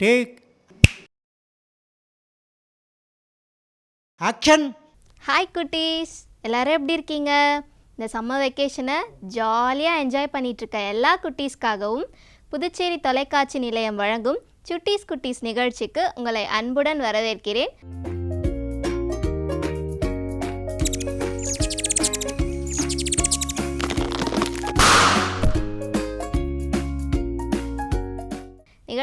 Take action hi குட்டீஸ் எல்லாரும் எப்படி இருக்கீங்க? இந்த சம்மர் வெக்கேஷனை ஜாலியாக என்ஜாய் பண்ணிட்டு இருக்க எல்லா குட்டீஸ்க்காகவும் புதுச்சேரி தொலைக்காட்சி நிலையம் வழங்கும் சுட்டீஸ் குட்டீஸ் நிகழ்ச்சிக்கு உங்களை அன்புடன் வரவேற்கிறேன்.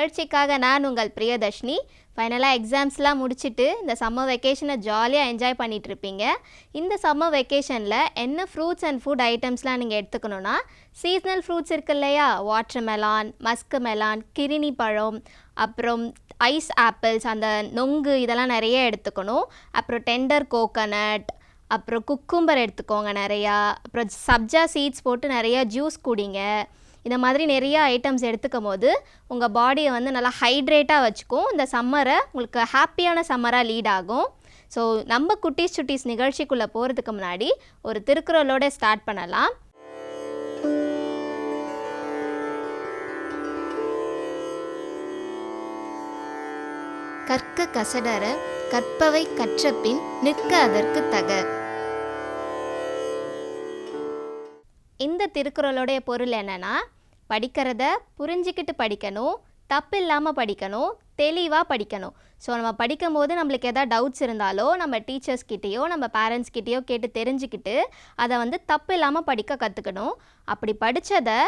நிகழ்ச்சிக்காக நான் உங்கள் பிரியதர்ஷினி. ஃபைனலாக எக்ஸாம்ஸ்லாம் முடிச்சுட்டு இந்த சம்மர் வெக்கேஷனை ஜாலியாக என்ஜாய் பண்ணிகிட்ருப்பீங்க இந்த சம்மர் வெக்கேஷனில் என்ன ஃப்ரூட்ஸ் அண்ட் ஃபுட் ஐட்டம்ஸ்லாம் நீங்கள் எடுத்துக்கணுன்னா சீஸ்னல் ஃப்ரூட்ஸ் இருக்கு இல்லையா? வாட்டர் மெலான் மஸ்க் மெலான் கிரினி பழம் அப்புறம் ஐஸ் ஆப்பிள்ஸ் அந்த நொங்கு இதெல்லாம் நிறைய எடுத்துக்கணும். அப்புறம் டெண்டர் கோகனட் அப்புறம் குக்கும்பர் எடுத்துக்கோங்க நிறையா. அப்புறம் சப்ஜா சீட்ஸ் போட்டு நிறையா ஜூஸ் குடிங்க. இந்த மாதிரி நிறைய ஐட்டம்ஸ் எடுத்துக்கும் போது உங்கள் பாடியை வந்து நல்லா ஹைட்ரேட்டாக வச்சுக்கும். இந்த சம்மரை உங்களுக்கு ஹாப்பியான சம்மராக லீட் ஆகும். ஸோ நம்ம குட்டீஸ் சுட்டீஸ் நிகழ்ச்சிக்குள்ளே போகிறதுக்கு முன்னாடி ஒரு திருக்குறளோட ஸ்டார்ட் பண்ணலாம். கற்க கசடர கற்பவை கற்றபின் நிற்க அதற்கு தக. இந்த திருக்குறளோடைய பொருள் என்னன்னா படிக்கிறத புரிஞ்சிக்கிட்டு படிக்கணும் தப்பு இல்லாமல் படிக்கணும் தெளிவாக படிக்கணும். ஸோ நம்ம படிக்கும்போது நம்மளுக்கு எதாவது டவுட்ஸ் இருந்தாலோ நம்ம டீச்சர்ஸ்கிட்டேயோ நம்ம பேரண்ட்ஸ்கிட்டேயோ கேட்டு தெரிஞ்சுக்கிட்டு அதை வந்து தப்பு இல்லாமல் படிக்க கற்றுக்கணும் அப்படி படித்ததை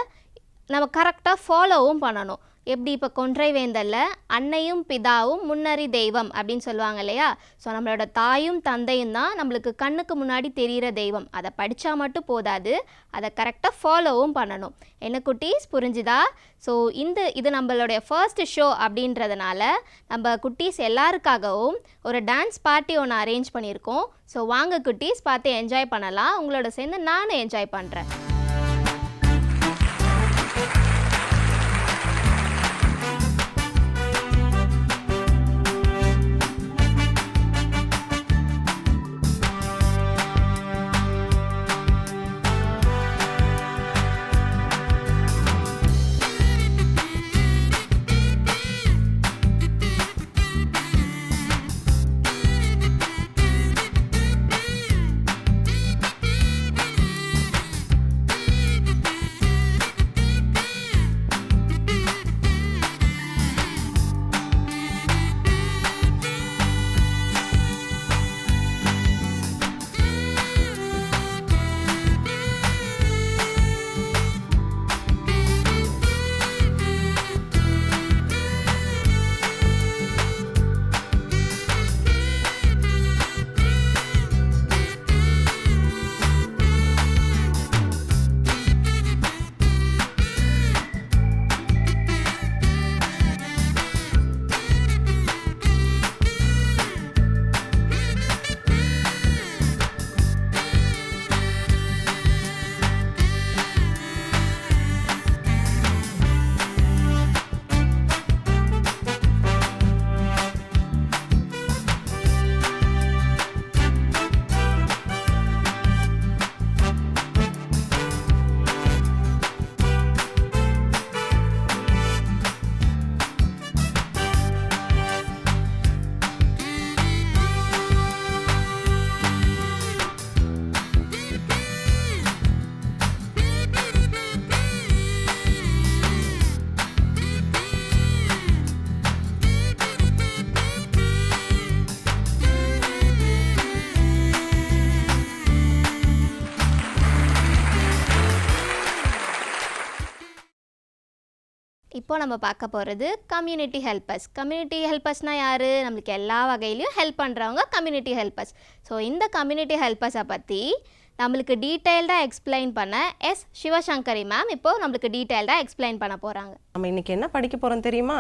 நம்ம கரெக்டாக ஃபாலோவும் பண்ணணும். எப்படி இப்போ கொன்றை வேந்தல்ல அன்னையும் பிதாவும் முன்னறி தெய்வம் அப்படின்னு சொல்லுவாங்க இல்லையா? ஸோ நம்மளோட தாயும் தந்தையும் தான் நம்மளுக்கு கண்ணுக்கு முன்னாடி தெரிகிற தெய்வம். அதை படித்தா மட்டும் போதாது. அதை கரெக்டாக ஃபாலோவும் பண்ணணும். என்ன குட்டீஸ்? புரிஞ்சுதா? ஸோ இந்த இது நம்மளுடைய ஃபர்ஸ்ட் ஷோ அப்படின்றதுனால நம்ம குட்டீஸ் எல்லாருக்காகவும் ஒரு டான்ஸ் பார்ட்டி ஒன்று அரேஞ்ச் பண்ணியிருக்கோம். ஸோ வாங்க குட்டீஸ் பார்த்து என்ஜாய் பண்ணலாம். உங்களோட சேர்ந்து நானும் என்ஜாய் பண்ணுறேன் இப்போ நம்ம பார்க்க போகிறது கம்யூனிட்டி ஹெல்பர்ஸ் கம்யூனிட்டி ஹெல்பர்ஸ்னால் யார்? நம்மளுக்கு எல்லா வகையிலையும் ஹெல்ப் பண்ணுறவங்க கம்யூனிட்டி ஹெல்பர்ஸ் ஸோ இந்த கம்யூனிட்டி ஹெல்பர்ஸை பற்றி நம்மளுக்கு டீட்டெயில்டாக எக்ஸ்பிளைன் பண்ண எஸ் சிவசங்கரி மேம் இப்போது நம்மளுக்கு டீட்டெயில்டாக எக்ஸ்பிளைன் பண்ண போகிறாங்க நம்ம இன்றைக்கி என்ன படிக்க போகிறோம் தெரியுமா?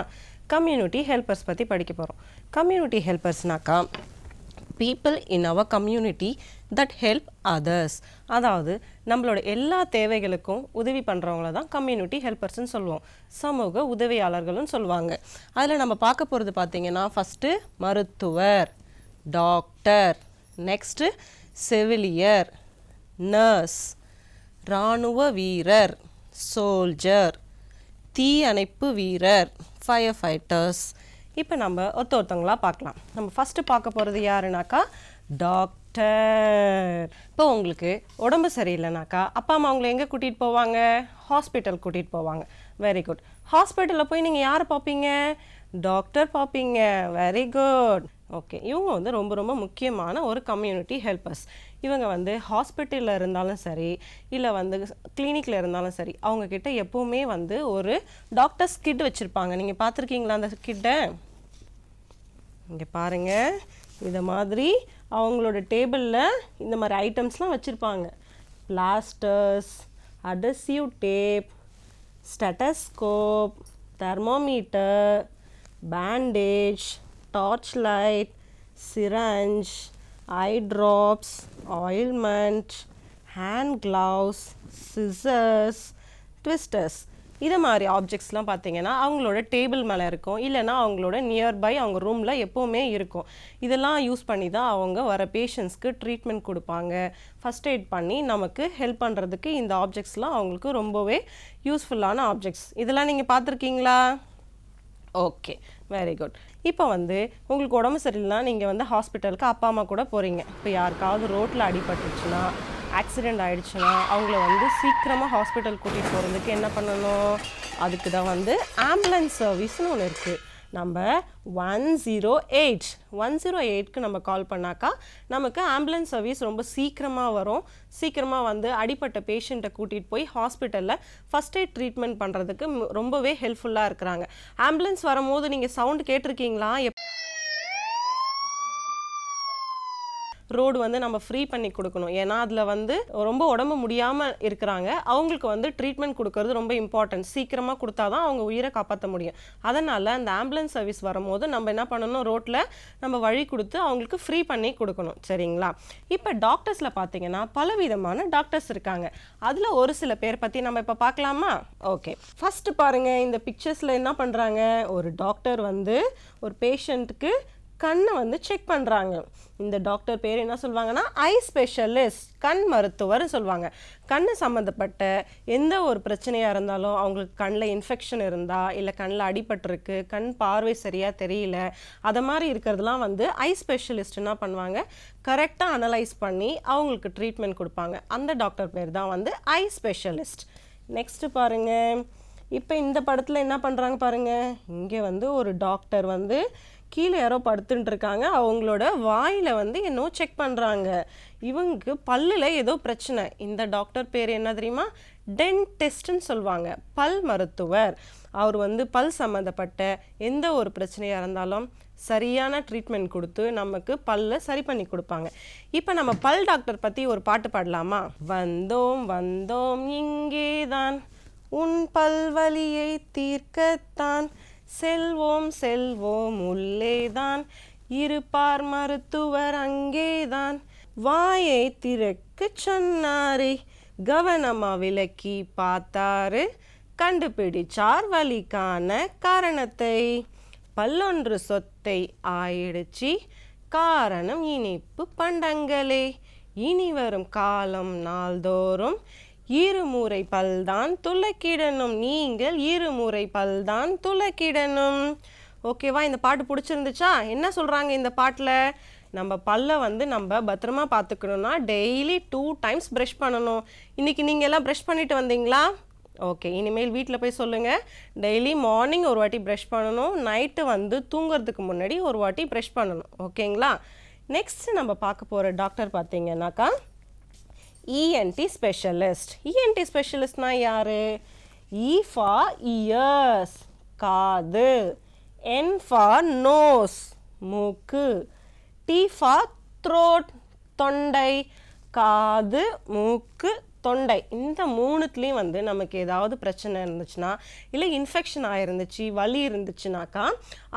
கம்யூனிட்டி ஹெல்பர்ஸ் பற்றி படிக்க போகிறோம் community ஹெல்பர்ஸ்னாக்கா people in our community that help others அதாவது நம்மளோட எல்லா தேவைகளுக்கும் உதவி பண்ணுறவங்கள தான் கம்யூனிட்டி ஹெல்பர்ஸ்ன்னு சொல்லுவோம். சமூக உதவியாளர்கள்னு சொல்லுவாங்க. அதில் நம்ம பார்க்க போகிறது பார்த்தீங்கன்னா ஃபஸ்ட்டு மருத்துவர் டாக்டர் நெக்ஸ்ட்டு செவிலியர் நர்ஸ் இராணுவ வீரர் சோல்ஜர் தீயணைப்பு வீரர் ஃபயர் ஃபைட்டர்ஸ் இப்போ நம்ம ஒருத்த ஒருத்தவங்களா பார்க்கலாம். நம்ம ஃபஸ்ட்டு பார்க்க போகிறது யாருனாக்கா டாக்டர் இப்போ உங்களுக்கு உடம்பு சரியில்லைனாக்கா அப்பா அம்மா அவங்களை எங்கே கூட்டிகிட்டு போவாங்க? ஹாஸ்பிட்டல் கூட்டிகிட்டு போவாங்க. வெரி குட் ஹாஸ்பிட்டலில் போய் நீங்கள் யார் பார்ப்பீங்க? டாக்டர் பார்ப்பீங்க. வெரி குட் ஓகே இவங்க வந்து ரொம்ப ரொம்ப முக்கியமான ஒரு கம்யூனிட்டி ஹெல்பர்ஸ் இவங்க வந்து ஹாஸ்பிட்டலில் இருந்தாலும் சரி இல்லை வந்து கிளினிக்கில் இருந்தாலும் சரி அவங்கக்கிட்ட எப்போவுமே வந்து ஒரு டாக்டர்ஸ் கிட் வச்சுருப்பாங்க. நீங்கள் பார்த்துருக்கீங்களா அந்த கிட்ட இங்கே பாருங்கள் இதை மாதிரி அவங்களோட டேபிளில் இந்த மாதிரி ஐட்டம்ஸ்லாம் வச்சுருப்பாங்க. Plasters adhesive tape stethoscope thermometer bandage torch light syringe eye drops ointment hand gloves scissors tweezers இது மாதிரி ஆப்ஜெக்ட்ஸ்லாம் பார்த்தீங்கன்னா அவங்களோட டேபிள் மேலே இருக்கும். இல்லைன்னா அவங்களோட நியர்பை அவங்க ரூமில் எப்போவுமே இருக்கும். இதெல்லாம் யூஸ் பண்ணி தான் அவங்க வர பேஷண்ட்ஸ்க்கு ட்ரீட்மெண்ட் கொடுப்பாங்க. ஃபஸ்ட் எய்ட் பண்ணி நமக்கு ஹெல்ப் பண்ணுறதுக்கு இந்த ஆப்ஜெக்ட்ஸ்லாம் அவங்களுக்கு ரொம்பவே யூஸ்ஃபுல்லான ஆப்ஜெக்ட்ஸ் இதெல்லாம் நீங்கள் பார்த்துருக்கீங்களா ஓகே வெரி குட் இப்போ வந்து உங்களுக்கு உடம்பு சரியில்லைனா நீங்கள் வந்து ஹாஸ்பிட்டலுக்கு அப்பா அம்மா கூட போகிறீங்க இப்போ யாருக்காவது ரோட்டில் அடிபட்டுச்சுன்னா ஆக்சிடெண்ட் ஆகிடுச்சுன்னா அவங்கள வந்து சீக்கிரமாக ஹாஸ்பிட்டல் கூட்டிகிட்டு போகிறதுக்கு என்ன பண்ணணும்? அதுக்கு தான் வந்து ஆம்புலன்ஸ் சர்வீஸ்னு ஒன்று இருக்குது நம்ம one zero eight one zero எயிட்க்கு நம்ம கால் பண்ணாக்கா நமக்கு ஆம்புலன்ஸ் சர்வீஸ் ரொம்ப சீக்கிரமாக வரும். சீக்கிரமாக வந்து அடிப்பட்ட பேஷண்ட்டை கூட்டிகிட்டு போய் ஹாஸ்பிட்டலில் ஃபஸ்ட் எய்ட் ட்ரீட்மெண்ட் பண்ணுறதுக்கு ரொம்பவே ஹெல்ப்ஃபுல்லாக இருக்கிறாங்க. ஆம்புலன்ஸ் வரும்போது நீங்கள் சவுண்ட் கேட்டிருக்கீங்களா? எப் ரோடு வந்து நம்ம ஃப்ரீ பண்ணி கொடுக்கணும். ஏன்னா அதில் வந்து ரொம்ப உடம்பு முடியாமல் இருக்கிறாங்க. அவங்களுக்கு வந்து ட்ரீட்மெண்ட் கொடுக்கறது ரொம்ப இம்பார்ட்டன்ட் சீக்கிரமாக கொடுத்தா தான் அவங்க உயிரை காப்பாற்ற முடியும். அதனால் அந்த ஆம்புலன்ஸ் சர்வீஸ் வரும்போது நம்ம என்ன பண்ணணும்? ரோட்டில் நம்ம வழி கொடுத்து அவங்களுக்கு ஃப்ரீ பண்ணி கொடுக்கணும். சரிங்களா? இப்போ டாக்டர்ஸில் பார்த்தீங்கன்னா பலவிதமான டாக்டர்ஸ் இருக்காங்க. அதில் ஒரு சில பேர் பற்றி நம்ம இப்போ பார்க்கலாமா? ஓகே ஃபஸ்ட்டு பாருங்கள் இந்த பிக்சர்ஸில் என்ன பண்ணுறாங்க ஒரு டாக்டர் வந்து ஒரு பேஷண்ட்டுக்கு கண்ணை வந்து செக் பண்ணுறாங்க இந்த டாக்டர் பேர் என்ன சொல்லுவாங்கன்னா ஐ ஸ்பெஷலிஸ்ட் கண் மருத்துவர்னு சொல்லுவாங்க. கண் சம்மந்தப்பட்ட எந்த ஒரு பிரச்சனையாக இருந்தாலும் அவங்களுக்கு கண்ணில் இன்ஃபெக்ஷன் இருந்தால் இல்லை கண்ணில் அடிபட்டிருக்கு கண் பார்வை சரியாக தெரியல அதை மாதிரி இருக்கிறதுலாம் வந்து ஐ ஸ்பெஷலிஸ்ட் என்ன பண்ணுவாங்க? கரெக்டாக அனலைஸ் பண்ணி அவங்களுக்கு ட்ரீட்மெண்ட் கொடுப்பாங்க. அந்த டாக்டர் பேர் தான் வந்து ஐ ஸ்பெஷலிஸ்ட் நெக்ஸ்ட்டு பாருங்கள் இப்போ இந்த படத்தில் என்ன பண்ணுறாங்க பாருங்கள் இங்கே வந்து ஒரு டாக்டர் வந்து கீழே யாரோ படுத்துட்டு இருக்காங்க அவங்களோட வாயில் வந்து என்னோ செக் பண்ணுறாங்க இவங்களுக்கு பல்லில் ஏதோ பிரச்சனை. இந்த டாக்டர் பேர் என்ன தெரியுமா? டென்டிஸ்ட்னு சொல்லுவாங்க. பல் மருத்துவர். அவர் வந்து பல் சம்மந்தப்பட்ட எந்த ஒரு பிரச்சனையாக இருந்தாலும் சரியான ட்ரீட்மெண்ட் கொடுத்து நமக்கு பல்ல சரி பண்ணி கொடுப்பாங்க. இப்போ நம்ம பல் டாக்டர் பற்றி ஒரு பாட்டு பாடலாமா? வந்தோம் வந்தோம் இங்கேதான். உன் பல்வலியை தீர்க்கத்தான். செல்வோம் செல்வோம் உள்ளேதான். இருப்பார் மருத்துவர் அங்கேதான். வாயை திறக்கச் சொன்னாரே கவனமா விளக்கி பார்த்தாரு. கண்டுபிடிச்சார் வலிக்கான காரணத்தை. பல்லொன்று சொத்தை ஆயிடுச்சு காரணம் இனிப்பு பண்டங்களே. இனி வரும் காலம் நாள்தோறும் இருமுறை பல்தான் துளக்கிடணும். நீங்கள் இருமுறை பல்தான் துளக்கிடணும். ஓகேவா? இந்த பாட்டு பிடிச்சிருந்துச்சா? என்ன சொல்கிறாங்க இந்த பாட்டில்? நம்ம பல்லை வந்து நம்ம பத்திரமா பார்த்துக்கணும்னா டெய்லி டூ டைம்ஸ் ப்ரஷ் பண்ணணும். இன்னைக்கு நீங்கள் எல்லாம் ப்ரஷ் பண்ணிட்டு வந்தீங்களா? ஓகே இனிமேல் வீட்டில் போய் சொல்லுங்கள் டெய்லி மார்னிங் ஒரு வாட்டி ப்ரஷ் பண்ணணும். நைட்டு வந்து தூங்குறதுக்கு முன்னாடி ஒரு வாட்டி ப்ரஷ் பண்ணணும். ஓகேங்களா? நெக்ஸ்ட் நம்ம பார்க்க போகிற டாக்டர் பார்த்தீங்கன்னாக்கா இஎன்டி ஸ்பெஷலிஸ்ட் இஎன்டி ஸ்பெஷலிஸ்ட்னா யார்? இ ஃபார் இயர்ஸ் காது. என் ஃபார் நோஸ் மூக்கு. டி ஃபார் த்ரோட் தொண்டை. காது மூக்கு தொண்டை. இந்த மூணுத்துலேயும் வந்து நமக்கு ஏதாவது பிரச்சனை இருந்துச்சுன்னா இல்லை இன்ஃபெக்ஷன் ஆயிருந்துச்சு வலி இருந்துச்சுனாக்கா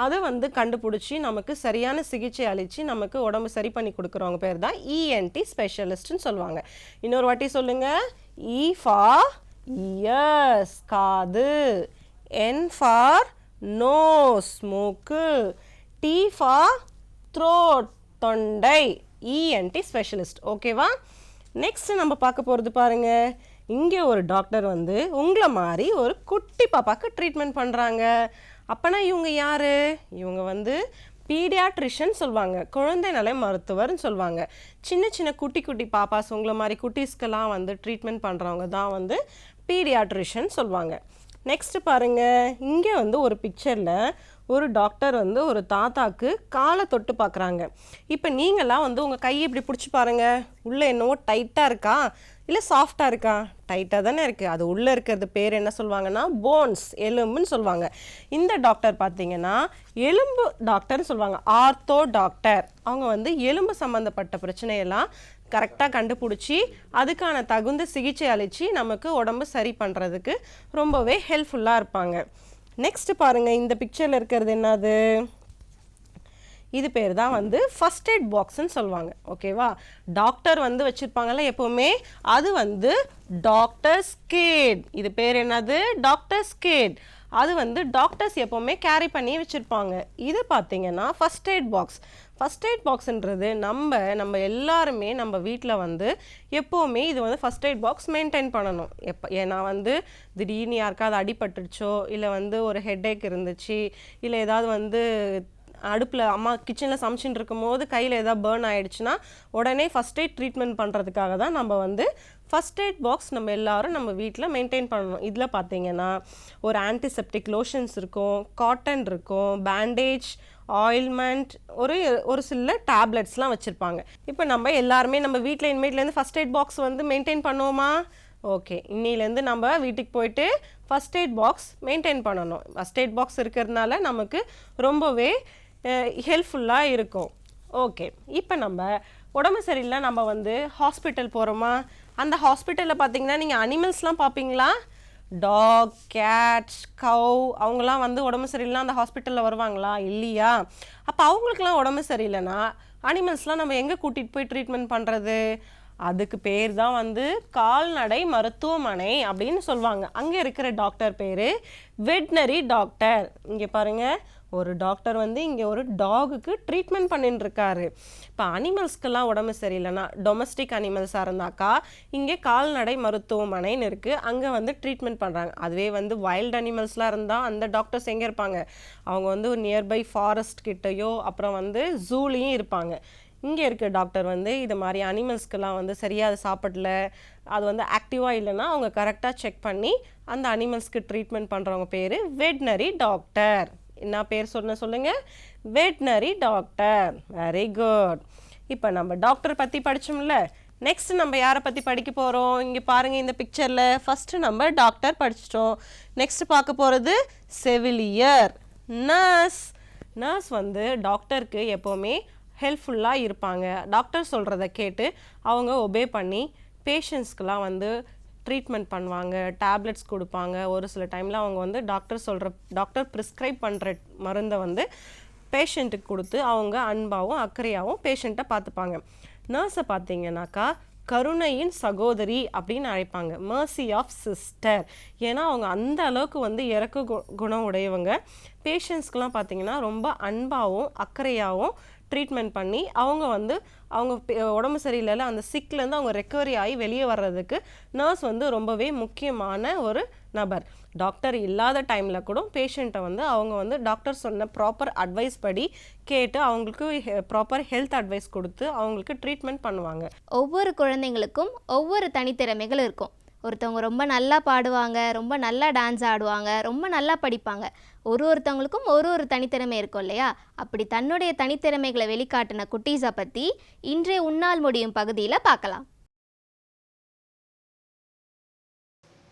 அதை வந்து கண்டுபிடிச்சி நமக்கு சரியான சிகிச்சை அளித்து நமக்கு உடம்பு சரி பண்ணி கொடுக்குறவங்க பேர் தான் இஎன்டி ஸ்பெஷலிஸ்ட்னு சொல்லுவாங்க. இன்னொரு வாட்டி சொல்லுங்கள் இ e ஃபார் இயர்ஸ் காது. என் ஃபார் நோஸ் மூக்கு. டி ஃபார் த்ரோட் தொண்டை. இஎன்டி ஸ்பெஷலிஸ்ட் ஓகேவா நெக்ஸ்ட் நம்ம பார்க்க போகிறது பாருங்க. இங்கே ஒரு டாக்டர் வந்து உங்களை மாதிரி ஒரு குட்டி பாப்பாவுக்கு ட்ரீட்மெண்ட் பண்ணுறாங்க அப்போனா இவங்க யார்? இவங்க வந்து பீடியாட்ரிஷன் சொல்லுவாங்க குழந்தை நல மருத்துவர்னு சொல்லுவாங்க சின்ன சின்ன குட்டி குட்டி பாப்பாஸ் உங்களை மாதிரி குட்டீஸ்க்கெல்லாம் வந்து ட்ரீட்மெண்ட் பண்ணுறவங்க தான் வந்து பீடியாட்ரிஷன் சொல்லுவாங்க நெக்ஸ்ட்டு பாருங்கள் இங்கே வந்து ஒரு பிக்சரில் ஒரு டாக்டர் வந்து ஒரு தாத்தாக்கு காலை தொட்டு பார்க்குறாங்க. இப்போ நீங்களாம் வந்து உங்கள் கையை இப்படி பிடிச்சி பாருங்கள் உள்ளே என்னவோ டைட்டாக இருக்கா? இல்லை சாஃப்டாக இருக்கா? டைட்டாக தானே இருக்குது அது உள்ளே இருக்கிறது பேர் என்ன சொல்லுவாங்கன்னா போன்ஸ் எலும்புன்னு சொல்லுவாங்க. இந்த டாக்டர் பார்த்தீங்கன்னா எலும்பு டாக்டர்னு சொல்லுவாங்க. ஆர்த்தோ டாக்டர் அவங்க வந்து எலும்பு சம்மந்தப்பட்ட பிரச்சனையெல்லாம் கரெக்டாக கண்டுபிடிச்சி அதுக்கான தகுந்த சிகிச்சை அளித்து நமக்கு உடம்பு சரி பண்ணுறதுக்கு ரொம்பவே ஹெல்ப்ஃபுல்லாக இருப்பாங்க. நெக்ஸ்ட் பாருங்கள் இந்த பிக்சரில் இருக்கிறது என்னது? இது பேர் தான் வந்து ஃபர்ஸ்ட் எய்ட் பாக்ஸ்ன்னு சொல்லுவாங்க. ஓகேவா டாக்டர் வந்து வச்சுருப்பாங்கல்ல எப்போவுமே. அது வந்து டாக்டர் ஸ்கேட் இது பேர் என்னது? டாக்டர் ஸ்கேட் அது வந்து டாக்டர்ஸ் எப்போவுமே கேரி பண்ணி வச்சுருப்பாங்க. இது பார்த்தீங்கன்னா first aid box first aid பாக்ஸுன்றது நம்ம நம்ம எல்லாருமே நம்ம வீட்டில் வந்து எப்போவுமே இது வந்து ஃபர்ஸ்ட் எய்ட் பாக்ஸ் மெயின்டைன் பண்ணணும். எப்போ ஏன்னா வந்து திடீர்னு யாருக்காவது அடிபட்டுருச்சோ இல்லை வந்து ஒரு ஹெட்டேக் இருந்துச்சு இல்லை ஏதாவது வந்து அடுப்பில் அம்மா கிச்சனில் சமைச்சுட்டு இருக்கும்போது கையில் ஏதாவது பேர்ன் ஆயிடுச்சுன்னா உடனே ஃபஸ்ட் எய்ட் ட்ரீட்மெண்ட் பண்ணுறதுக்காக தான் நம்ம வந்து ஃபஸ்ட் எய்ட் பாக்ஸ் நம்ம எல்லாரும் நம்ம வீட்டில் மெயின்டைன் பண்ணணும். இதில் பார்த்தீங்கன்னா ஒரு ஆன்டிசெப்டிக் லோஷன்ஸ் இருக்கும் காட்டன் இருக்கும் பேண்டேஜ் ஆயில்மெண்ட் ஒரு ஒரு சில டேப்லெட்ஸ்லாம் வச்சுருப்பாங்க. இப்போ நம்ம எல்லாருமே நம்ம வீட்டில் இனிமேட்லேருந்து ஃபஸ்ட் எய்ட் பாக்ஸ் வந்து மெயின்டைன் பண்ணுவோமா? ஓகே இன்னிலேருந்து நம்ம வீட்டுக்கு போயிட்டு ஃபஸ்ட் எய்ட் பாக்ஸ் மெயின்டைன் பண்ணணும். ஃபஸ்ட் எய்ட் பாக்ஸ் இருக்கிறதுனால நமக்கு ரொம்பவே ஹெல்ப்ஃபுல்லாக இருக்கும். ஓகே இப்போ நம்ம உடம்பு சரியில்லை நம்ம வந்து ஹாஸ்பிட்டல் போகிறோமா அந்த ஹாஸ்பிட்டலில் பார்த்தீங்கன்னா நீங்கள் அனிமல்ஸ்லாம் பார்ப்பீங்களா டாக் கேட்ஸ் கவ் அவங்களாம் வந்து உடம்பு சரியில்லைனா அந்த ஹாஸ்பிட்டலில் வருவாங்களா? இல்லையா? அப்போ அவங்களுக்குலாம் உடம்பு சரியில்லைன்னா அனிமல்ஸ்லாம் நம்ம எங்கே கூட்டிகிட்டு போய் ட்ரீட்மெண்ட் பண்ணுறது அதுக்கு பேர் தான் வந்து கால்நடை மருத்துவமனை அப்படின்னு சொல்லுவாங்க. அங்கே இருக்கிற டாக்டர் பேர் வெட்னரி டாக்டர் இங்கே பாருங்கள் ஒரு டாக்டர் வந்து இங்கே ஒரு டாகுக்கு ட்ரீட்மெண்ட் பண்ணிட்டுருக்காரு இப்போ அனிமல்ஸ்க்கெல்லாம் உடம்பு சரியில்லைன்னா டொமஸ்டிக் அனிமல்ஸாக இருந்தாக்கா இங்கே கால்நடை மருத்துவமனைன்னு இருக்குது அங்கே வந்து ட்ரீட்மெண்ட் பண்ணுறாங்க அதுவே வந்து வைல்டு அனிமல்ஸ்லாம் இருந்தால் அந்த டாக்டர்ஸ் எங்கே இருப்பாங்க? அவங்க வந்து ஒரு நியர்பை ஃபாரஸ்ட் கிட்டேயோ அப்புறம் வந்து ஜூலையும் இருப்பாங்க. இங்கே இருக்க டாக்டர் வந்து இது மாதிரி அனிமல்ஸ்க்கெல்லாம் வந்து சரியாக சாப்பிடல அது வந்து ஆக்டிவாக இல்லைன்னா அவங்க கரெக்டாக செக் பண்ணி அந்த அனிமல்ஸ்க்கு ட்ரீட்மெண்ட் பண்ணுறவங்க பேர் வெட்னரி டாக்டர் என்ன பேர் சொன்ன சொல்லுங்கள் வெட்னரி டாக்டர். வெரி குட் இப்போ நம்ம டாக்டர் பற்றி படித்தோம்ல நெக்ஸ்ட் நம்ம யாரை பற்றி படிக்க போகிறோம் இங்கே பாருங்கள் இந்த பிக்சரில் ஃபஸ்ட்டு நம்ம டாக்டர் படிச்சிட்டோம். நெக்ஸ்ட் பார்க்க போகிறது செவிலியர். நர்ஸ் நர்ஸ் வந்து டாக்டருக்கு எப்போவுமே ஹெல்ப்ஃபுல்லாக இருப்பாங்க. டாக்டர் சொல்கிறத கேட்டு அவங்க ஒபே பண்ணி பேஷண்ட்ஸ்க்கெலாம் வந்து ட்ரீட்மெண்ட் பண்ணுவாங்க டேப்லெட்ஸ் கொடுப்பாங்க. ஒரு சில டைமில் அவங்க வந்து டாக்டர் சொல்கிற டாக்டர் ப்ரிஸ்கிரைப் பண்ணுற மருந்தை வந்து பேஷண்ட்டுக்கு கொடுத்து அவங்க அன்பாகவும் அக்கறையாகவும் பேஷண்ட்டை பார்த்துப்பாங்க. நர்ஸை பார்த்தீங்கன்னாக்கா கருணையின் சகோதரி அப்படின்னு அழைப்பாங்க. மர்சி ஆஃப் சிஸ்டர் ஏன்னா அவங்க அந்த அளவுக்கு வந்து இறக்க கு- குணம் உடையவங்க. பேஷண்ட்ஸ்க்கெலாம் பார்த்தீங்கன்னா ரொம்ப அன்பாகவும் அக்கறையாகவும் ட்ரீட்மெண்ட் பண்ணி அவங்க வந்து அவங்க உடம்பு சரியில்லைல அந்த சிக்லேருந்து அவங்க ரெக்கவரி ஆகி வெளியே வர்றதுக்கு நர்ஸ் வந்து ரொம்பவே முக்கியமான ஒரு நபர். டாக்டர் இல்லாத டைமில் கூட பேஷண்ட்டை வந்து அவங்க வந்து டாக்டர் சொன்ன ப்ராப்பர் அட்வைஸ் படி கேட்டு அவங்களுக்கு ப்ராப்பர் ஹெல்த் அட்வைஸ் கொடுத்து அவங்களுக்கு ட்ரீட்மெண்ட் பண்ணுவாங்க. ஒவ்வொரு குழந்தைங்களுக்கும் ஒவ்வொரு தனித்திறமைகள் இருக்கும். ஒருத்தவங்க ரொம்ப நல்லா பாடுவாங்க ரொம்ப நல்லா டான்ஸ் ஆடுவாங்க ரொம்ப நல்லா படிப்பாங்க. ஒரு ஒருத்தவங்களுக்கும் ஒரு ஒரு தனித்திறமை இருக்கும் இல்லையா? அப்படி தன்னுடைய தனித்திறமைகளை வெளிக்காட்டின குட்டீஸை பற்றி இன்றைய உன்னால் முடியும் பகுதியில் பார்க்கலாம்.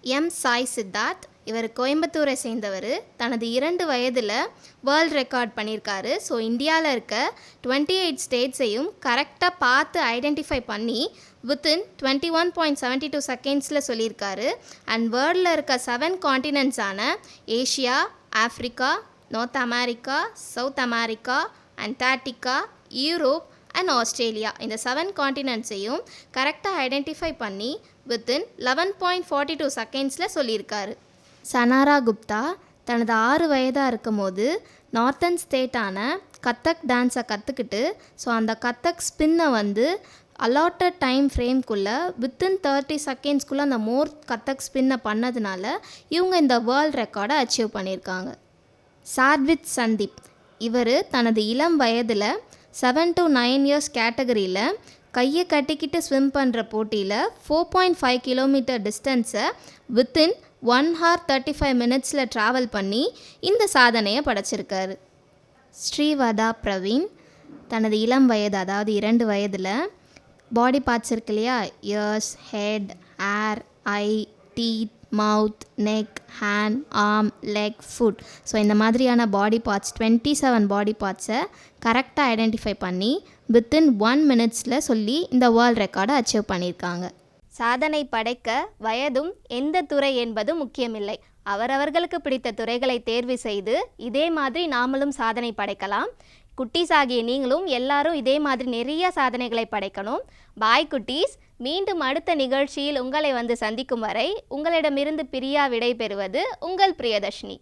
எம். சாய் சித்தார்த் இவர் கோயம்புத்தூரை சேர்ந்தவர். தனது இரண்டு வயதில் வேர்ல்ட் ரெக்கார்ட் பண்ணியிருக்காரு ஸோ இந்தியாவில் இருக்க டுவெண்ட்டி எயிட் ஸ்டேட்ஸையும் கரெக்டாக பார்த்து ஐடென்டிஃபை பண்ணி within twenty one point seventy two செகண்ட்ஸில் சொல்லியிருக்காரு அண்ட் வேர்ல்டில் இருக்க seven காண்டினென்ட்ஸான Asia Africa North America South America Antarctica Europe and Australia. இந்த செவன் காண்டினென்ட்ஸையும் கரெக்டாக ஐடென்டிஃபை பண்ணி within eleven point forty two செகண்ட்ஸில் சொல்லியிருக்காரு. சனாரா குப்தா தனது ஆறு வயதாக இருக்கும்போது நார்த்தன் ஸ்டேட்டான கத்தக் டான்ஸை கற்றுக்கிட்டு ஸோ அந்த கத்தக் ஸ்பின்னை வந்து அலாட்டட் டைம் ஃப்ரேம்குள்ளே வித்தின் தேர்ட்டி செகண்ட்ஸ்குள்ளே அந்த மோர் கத்தக் ஸ்பின்னை பண்ணதுனால இவங்க இந்த வேர்ல்ட் ரெக்கார்டை அச்சீவ் பண்ணியிருக்காங்க. சாட்வித் சந்தீப். இவர் தனது இளம் வயதில் செவன் டு நைன் இயர்ஸ் கேட்டகரியில் கையை கட்டிக்கிட்டு ஸ்விம் பண்ணுற போட்டியில் four point five kilometre டிஸ்டன்ஸை within one hour thirty five மினிட்ஸில் ட்ராவல் பண்ணி இந்த சாதனையை படைச்சிருக்காரு. ஸ்ரீவதா பிரவீன் தனது இளம் வயது அதாவது இரண்டு வயதில் பாடி பார்ட்ஸ் இருக்கு இல்லையா? Ears head hair eye teeth mouth neck hand arm leg foot so இந்த மாதிரியான body parts twenty seven body பார்ட்ஸை கரெக்டாக ஐடென்டிஃபை பண்ணி வித்தின் ஒன் மினிட்ஸில் சொல்லி இந்த வேர்ல்ட் ரெக்கார்டை அச்சீவ் பண்ணியிருக்காங்க. சாதனை படைக்க வயதும் எந்த துறை என்பது முக்கியமில்லை. அவரவர்களுக்கு பிடித்த துறைகளை தேர்வு செய்து இதே மாதிரி நாமளும் சாதனை படைக்கலாம். குட்டீஸ் ஆகிய நீங்களும் எல்லாரும் இதே மாதிரி நிறைய சாதனைகளை படைக்கணும். பாய் குட்டீஸ். மீண்டும் அடுத்த நிகழ்ச்சியில் உங்களை வந்து சந்திக்கும் வரை உங்களிடமிருந்து பிரியா விடை பெறுவது உங்கள் பிரியதர்ஷினி.